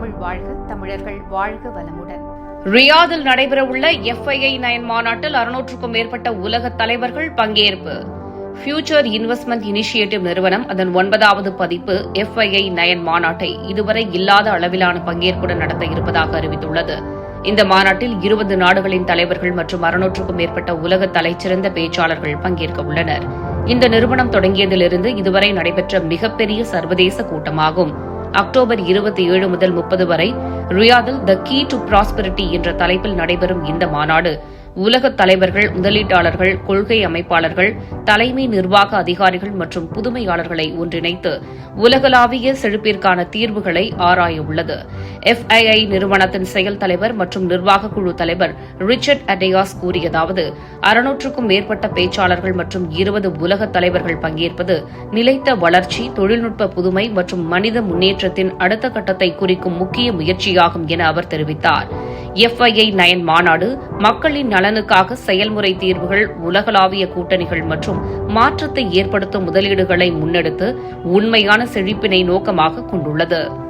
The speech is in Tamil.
தமிழ் வாழ்க வளமுடன். ரியாதில் நடைபெறவுள்ள எஃப்ஐஐ நயன் மாநாட்டில் அறுநூற்றுக்கும் மேற்பட்ட உலக தலைவர்கள் பங்கேற்பு. ஃபியூச்சர் இன்வெஸ்ட்மெண்ட் இனிஷியேட்டிவ் நிறுவனம் அதன் ஒன்பதாவது பதிப்பு எஃப்ஐஐ நயன் மாநாட்டை இதுவரை இல்லாத அளவிலான பங்கேற்புடன் நடத்த இருப்பதாக அறிவித்துள்ளது. இந்த மாநாட்டில் இருபது நாடுகளின் தலைவர்கள் மற்றும் அறுநூற்றுக்கும் மேற்பட்ட உலக தலைச்சிறந்த பேச்சாளர்கள் பங்கேற்க உள்ளனர். இந்த நிறுவனம் தொடங்கியதிலிருந்து இதுவரை நடைபெற்ற மிகப்பெரிய சர்வதேச கூட்டமாகும். அக்டோபர் இருபத்தி ஏழு முதல் முப்பது வரை ரியாதில் த கீ டு ப்ராஸ்பெரிட்டி என்ற தலைப்பில் நடைபெறும் இந்த மாநாடு. உலக தலைவர்கள் முதலீட்டாளர்கள் கொள்கை அமைப்பாளர்கள் தலைமை நிர்வாக அதிகாரிகள் மற்றும் புதுமையாளர்களை ஒன்றிணைத்து உலகளாவிய செழிப்பிற்கான தீர்வுகளை ஆராய உள்ளது எஃப்ஐஐ நிறுவனத்தின் செயல் தலைவர் மற்றும் நிர்வாக குழு தலைவர் ரிச்சர்ட் அடேயாஸ் கூறியதாவது அறுநூற்றுக்கும் மேற்பட்ட பேச்சாளர்கள் மற்றும் இருபது உலக தலைவர்கள் பங்கேற்பது நிலைத்த வளர்ச்சி தொழில்நுட்ப புதுமை மற்றும் மனித முன்னேற்றத்தின் அடுத்த கட்டத்தை குறிக்கும் முக்கிய முயற்சியாகும் என அவர் தெரிவித்தார். எஃப்ஐஐ நயன் மாநாடு மக்களின் நலனுக்காக செயல்முறை தீர்வுகள் உலகளாவிய கூட்டணிகள் மற்றும் மாற்றத்தை ஏற்படுத்தும் முதலீடுகளை முன்னெடுத்து உண்மையான செழிப்பினை நோக்கமாக கொண்டுள்ளது.